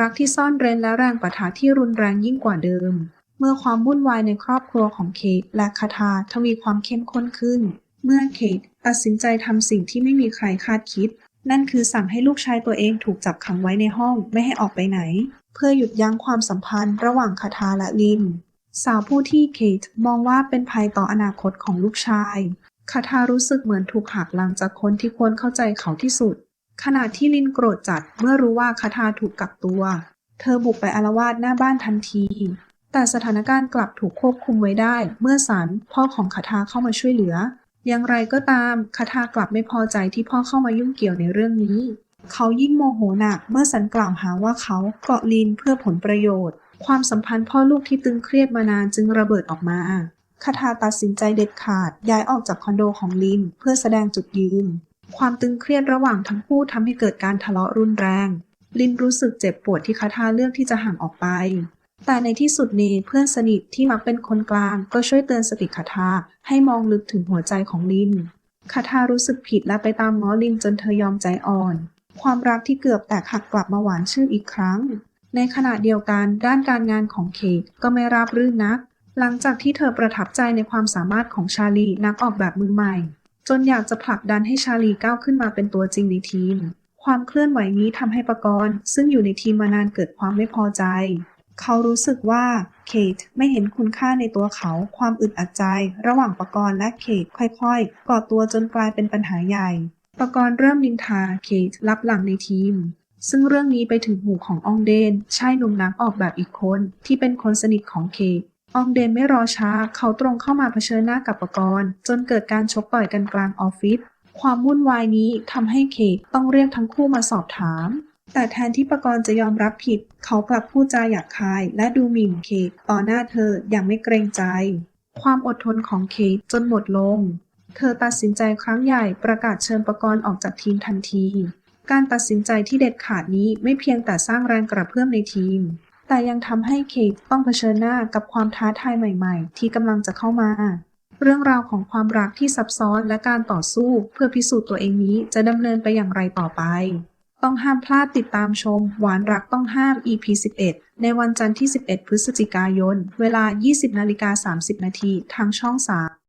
รักที่ซ่อนเร้นและแรงปะทะที่รุนแรงยิ่งกว่าเดิม เมื่อความวุ่นวายในครอบครัวของเคทและคาทาทวีความเข้มข้นขึ้น เมื่อเคทตัดสินใจทำสิ่งที่ไม่มีใครคาดคิด นั่นคือสั่งให้ลูกชายตัวเองถูกจับขังไว้ในห้องไม่ให้ออกไปไหน เพื่อหยุดยั้งความสัมพันธ์ระหว่างคาทาและลิน สาวผู้ที่เคทมองว่าเป็นภัยต่ออนาคตของลูกชายคาทารู้สึกเหมือนถูกหักหลังจากคนที่ควรเข้าใจเขาที่สุด ขณะที่ลินโกรธจัดเมื่อรู้ว่าคาทาถูกกักตัว เธอบุกไปอารวาสหน้าบ้านทันที แต่สถานการณ์กลับถูกควบคุมไว้ได้ เมื่อสันพ่อของคาทาเข้ามาช่วยเหลือ อย่างไรก็ตามคาทากลับไม่พอใจที่พ่อเข้ามายุ่งเกี่ยวในเรื่องนี้ เขายิ่งโมโหหนักเมื่อสันกล่าวหาว่าเขาเกาะลินเพื่อผลประโยชน์ ความสัมพันธ์พ่อลูกที่ตึงเครียดมานานจึงระเบิดออกมาคาทาตัดสินใจเด็ดขาดย้ายออกจากคอนโดของลินเพื่อแสดงจุดยืน ความตึงเครียดระหว่างทั้งคู่ทำให้เกิดการทะเลาะรุนแรง ลินรู้สึกเจ็บปวดที่คาทาเลือกที่จะห่างออกไป แต่ในที่สุดนี้เพื่อนสนิทที่มักเป็นคนกลางก็ช่วยเตือนสติคาทาให้มองลึกถึงหัวใจของลินคาทารู้สึกผิดและไปตามง้อลินจนเธอยอมใจอ่อน ความรักที่เกือบแตกหักกลับมาหวานชื่นอีกครั้ง ในขณะเดียวกันด้านการงานของเคก็ไม่ราบรื่นนัก หลังจากที่เธอประทับใจในความสามารถของชาลีนักออกแบบมือใหม่ จนอยากจะผลักดันให้ชาลีก้าวขึ้นมาเป็นตัวจริงในทีม ความเคลื่อนไหวนี้ทำให้ปกรณ์ซึ่งอยู่ในทีมมานานเกิดความไม่พอใจ เขารู้สึกว่าเคทไม่เห็นคุณค่าในตัวเขา ความอึดอัดใจ ระหว่างปกรณ์และเคทค่อยๆ ก่อตัวจนกลายเป็นปัญหาใหญ่ ปกรณ์เริ่มนินทาเคทรับหลังในทีม ซึ่งเรื่องนี้ไปถึงหูของอองเดนชายหนุ่มนักออกแบบอีกคนที่เป็นคนสนิทของเคท อองเดนไม่รอช้า เขาตรงเข้ามาเผชิญหน้ากับปกรณ์ จนเกิดการชกต่อยกันกลางออฟฟิศ ความวุ่นวายนี้ทำให้เคต้องเรียกทั้งคู่มาสอบถาม แต่แทนที่ปกรณ์จะยอมรับผิด เขากลับพูดจาหยาบคาย และดูหมิ่นเคทต่อหน้าเธออย่างไม่เกรงใจ ความอดทนของเคทจนหมดลง เธอตัดสินใจครั้งใหญ่ประกาศเชิญปกรณ์ออกจากทีมทันที การตัดสินใจที่เด็ดขาดนี้ไม่เพียงแต่สร้างแรงกระเพื่อมในทีม แต่ยังทำให้เคทต้องเผชิญหน้ากับความท้าทายใหม่ๆ ที่กำลังจะเข้ามา เรื่องราวของความรักที่ซับซ้อนและการต่อสู้เพื่อพิสูจน์ตัวเองนี้จะดำเนินไปอย่างไรต่อไป ต้องห้ามพลาดติดตามชม หวานรักต้องห้าม EP 11 ในวันจันทร์ที่ 11 พฤศจิกายน เวลา 20นาฬิกา30นาทีทางช่อง 3